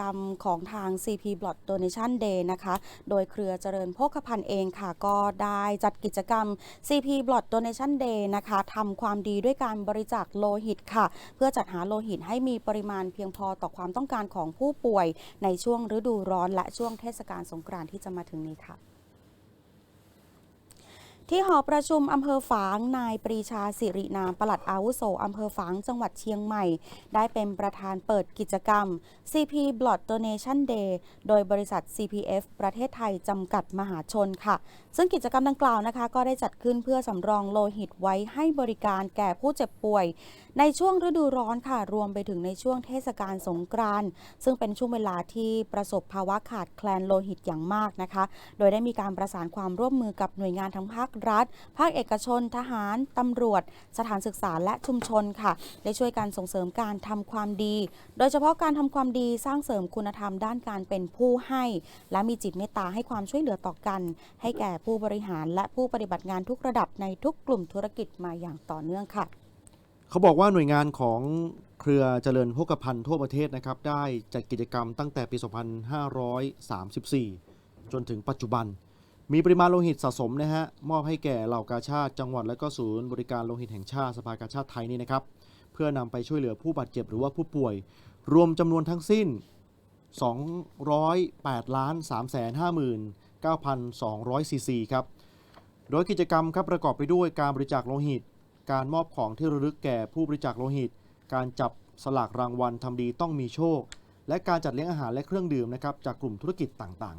กรรมของทาง CP Blood Donation Day นะคะ โดยเครือเจริญโภคภัณฑ์เองค่ะ ก็ได้จัดกิจกรรม CP Blood Donation Day นะคะทำความดีด้วยการบริจาคโลหิตค่ะ เพื่อจัดหาโลหิตให้มีปริมาณเพียงพอต่อความต้องการของผู้ป่วย ในช่วงฤดูร้อนและช่วงเทศกาลสงกรานต์ที่จะมาถึงนี้ค่ะ ที่หอประชุมอำเภอฝาง นายปรีชาสิรินามปลัดอาวุโสอำเภอฝาง จังหวัดเชียงใหม่ ได้เป็นประธานเปิดกิจกรรม CP Blood Donation Day โดยบริษัท CPF ประเทศไทย จำกัดมหาชนค่ะ ซึ่งกิจกรรมดังกล่าวนะคะ ก็ได้จัดขึ้นเพื่อสำรองโลหิตไว้ให้บริการแก่ผู้เจ็บป่วย ในช่วงฤดูร้อนค่ะ รวมไปถึงในช่วงเทศกาลสงกรานต์ซึ่งเป็นช่วงเวลาที่ประสบภาวะขาดแคลนโลหิตอย่างมากนะคะ โดยได้มีการประสานความร่วมมือกับหน่วยงานทั้งภาครัฐ ภาคเอกชน ทหาร ตำรวจ สถานศึกษาและชุมชนค่ะ ได้ช่วยกันส่งเสริมการทำความดี โดยเฉพาะการทำความดีสร้างเสริมคุณธรรมด้านการเป็นผู้ให้ และมีจิตเมตตาให้ความช่วยเหลือต่อกัน ให้แก่ผู้บริหารและผู้ปฏิบัติงานทุกระดับในทุกกลุ่มธุรกิจมาอย่างต่อเนื่องค่ะเขาบอกว่าหน่วยงานของเครือเจริญโภคภัณฑ์ทั่วประเทศนะครับ ได้จัดกิจกรรมตั้งแต่ปี 2534 จนถึงปัจจุบัน มีปริมาณโลหิตสะสมนะฮะมอบให้แก่เหล่ากาชาติจังหวัดและก็ศูนย์บริการโลหิตแห่งชาติสภากาชาติไทยนี่นะครับ เพื่อนำไปช่วยเหลือผู้บาดเจ็บหรือว่าผู้ป่วย รวมจำนวนทั้งสิ้น 208ล้าน359,200ซีซีครับ โดยกิจกรรมครับประกอบไปด้วยการบริจาคโลหิต การมอบของที่ระลึกแก่ผู้บริจาคโลหิต การจับสลากรางวัลทำดีต้องมีโชค และการจัดเลี้ยงอาหารและเครื่องดื่มนะครับจากกลุ่มธุรกิจต่าง